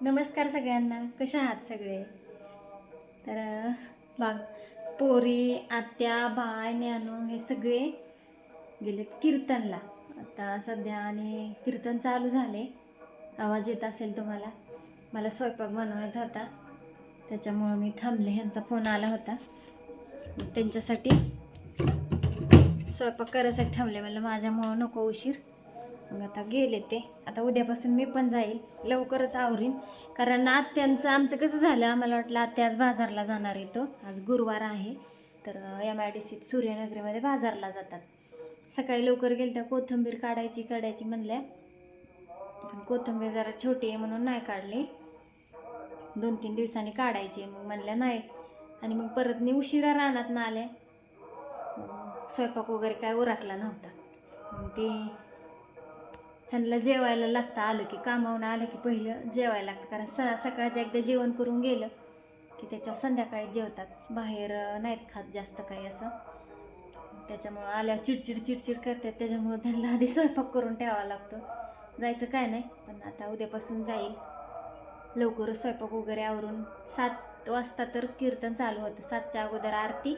नमस्कार सगळ्यांना. कशा आहात सगळे? तर बा पोरी आत्या बाय न्यानो हे सगळे गेलेत कीर्तनला. आता सध्या आणि कीर्तन चालू झाले. आवाज येत असेल तुम्हाला. मला स्वयंपाक बनवायचा होता. त्याच्यामुळं मी थांबले. ह्यांचा फोन आला होता. त्यांच्यासाठी स्वयंपाक करायसाठी थांबले. मला माझ्यामुळं नको उशीर. मग आता गेले ते. आता उद्यापासून मी पण जाईल. लवकरच आवरीन. कारण आत्यांचं आमचं कसं झालं आम्हाला वाटलं आत्या आज बाजारला जाणार आहे तो. आज गुरुवार आहे. तर एम आय डी सीत सूर्यनगरीमध्ये बाजारला जातात. सकाळी लवकर गेलं तर कोथिंबीर काढायची काढायची म्हणल्या. पण कोथिंबीर जरा छोटी आहे म्हणून नाही काढली. दोन तीन दिवसांनी काढायची मग म्हणल्या नाही. आणि मग परत मी उशिरा रानात ना आल्या स्वयंपाक वगैरे काय उरकला नव्हता. मग ते त्यांना जेवायला लागतं आलं की कामावून आलं की पहिलं जेवायला लागतं. कारण स सकाळचं एकदा जेवण करून गेलं की त्याच्यावर संध्याकाळी जेवतात. बाहेर नाहीत खात जास्त काही असं. त्याच्यामुळं आल्या चिडचिड चिडचिड करतात. त्याच्यामुळं त्यांना आधी स्वयंपाक करून ठेवावा लागतो. जायचं काय नाही पण आता उद्यापासून जाईल. लवकरच स्वयंपाक वगैरे आवरून सात वाजता तर कीर्तन चालू होतं. सातच्या अगोदर आरती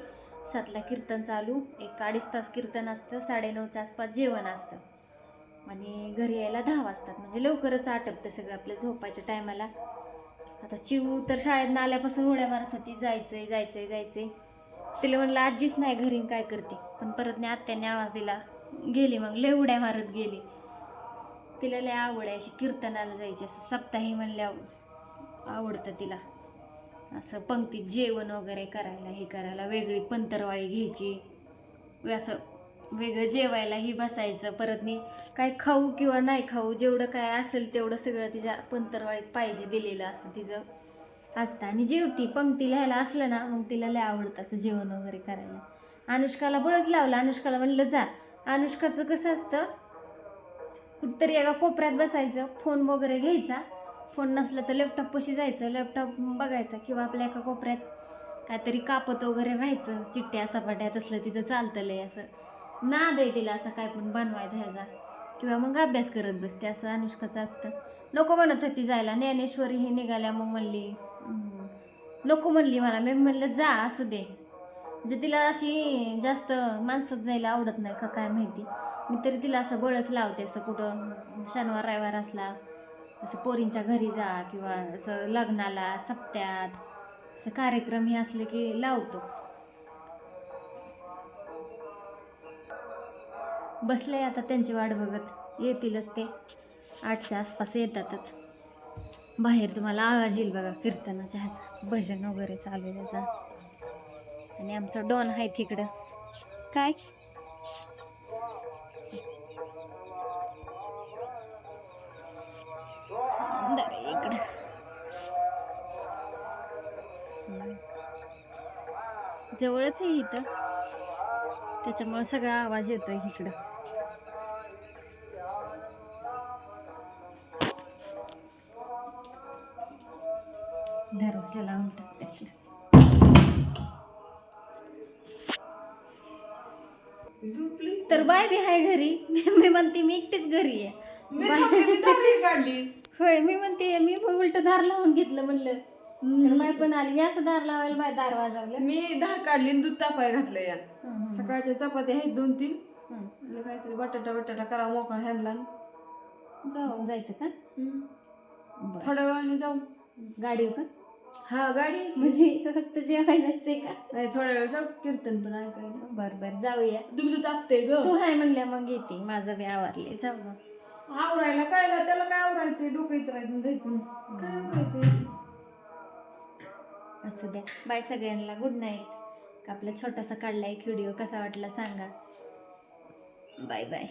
सातला कीर्तन चालू. एक अडीच तास कीर्तन असतं साडेनऊच्या आसपास जेवण असतं. आणि घरी यायला दहा वाजतात. म्हणजे लवकरच आटपतं सगळं आपल्या झोपायच्या टायमाला. आता चिव तर शाळेत आल्यापासून उड्या मारत होती. जायचंय जायचंय जायचंय. तिला म्हणलं आजीच नाही घरी काय करते? पण परत नाही आत्याने आवाज दिला गेली मग लय उड्या मारत गेली. तिला लय आवड आहे अशी कीर्तनाला जायची. असं सप्ताही म्हणल्या आवडतं तिला. असं पंक्तीत जेवण वगैरे करायला हे करायला वेगळी पंतरवाळी घ्यायची. असं वेगळं जेवायलाही बसायचं परत नी काय खाऊ किंवा नाही खाऊ जेवढं काय असेल तेवढं सगळं तिच्या पंतरवाळीत पाहिजे दिलेलं असतं तिचं. असतं. आणि जेवती पंक्ती लिहायला असलं ना मग तिला लय आवडतं असं जेवण वगैरे करायला. अनुष्काला बळच लावलं. अनुष्काला म्हणलं जा. अनुष्काचं कसं असतं कुठतरी एका कोपऱ्यात बसायचं फोन वगैरे घ्यायचा. फोन नसला तर लॅपटॉपपाशी जायचं. लॅपटॉप बघायचा किंवा आपल्या एका कोपऱ्यात काहीतरी कापत वगैरे राहायचं चिट्ट्या चपाट्यात असलं तिचं चालतं लय असं. ना आहे तिला असं काय पण बनवायचं ह्याचा. किंवा मग अभ्यास करत बसते असं अनुष्काचं असतं. नको म्हणत होती जायला. ज्ञानेश्वरी ही निघाल्या मग म्हणली नको म्हणली मला. मी म्हणलं जा असं दे. म्हणजे तिला अशी जास्त माणसात जायला आवडत नाही का काय माहिती. मी तरी तिला असं बळच लावते असं कुठं शनिवार रविवार असला असं पोरींच्या घरी जा किंवा असं लग्नाला सप्त्यात असं कार्यक्रम हे असले की लावतो. बसले आता त्यांची वाट बघत. येतीलच ते. आठच्या आसपास येतातच. बाहेर तुम्हाला आवाज येईल बघा कीर्तनाच्या ह्याचा. भजन वगैरे चालू आहे त्याचा. आणि आमचा डॉन आहे तिकडं काय? इकडं. जवळच आहे इथं. त्याच्यामुळे सगळा आवाज येतोय इकडं. दरवाजा लावून टाकते झोपली तर बाय बी आहे घरी. मी म्हणते मी एकटीच घरी आहे. दारी काढली. होय मी म्हणते मी उलट दार लावून घेतलं म्हणलं. माय पण आली. मी असं दार लावायला बाय दार वाजवलं. मी धार काढली दूध तापाय घातलं या. सकाळच्या चपात्या आहेत दोन तीन. काहीतरी बटाटा बटाटा करा मोकळा ह्यांना जाऊ जायचं का. थोड्या वेळाने जाऊ. गाडीवर का? हा गाडी म्हणजे फक्त जेवायला जायचंय का? नाही थोड्या वेळ जाऊ कीर्तन पण ऐकायला बर बर जाऊया. दूध तापते ग. तू हाय म्हणल्या मग येते. माझं बी आवरले जाऊ मग. आवरायला काय ला, त्याला काय आवरायचंय? डोकं इचरायचं द्यायचं काय आवरायचंय? असू द्या. बाय सगळ्यांना. गुड नाईट आपला छोटासा काढला एक व्हिडिओ कसा वाटला सांगा. Bye bye.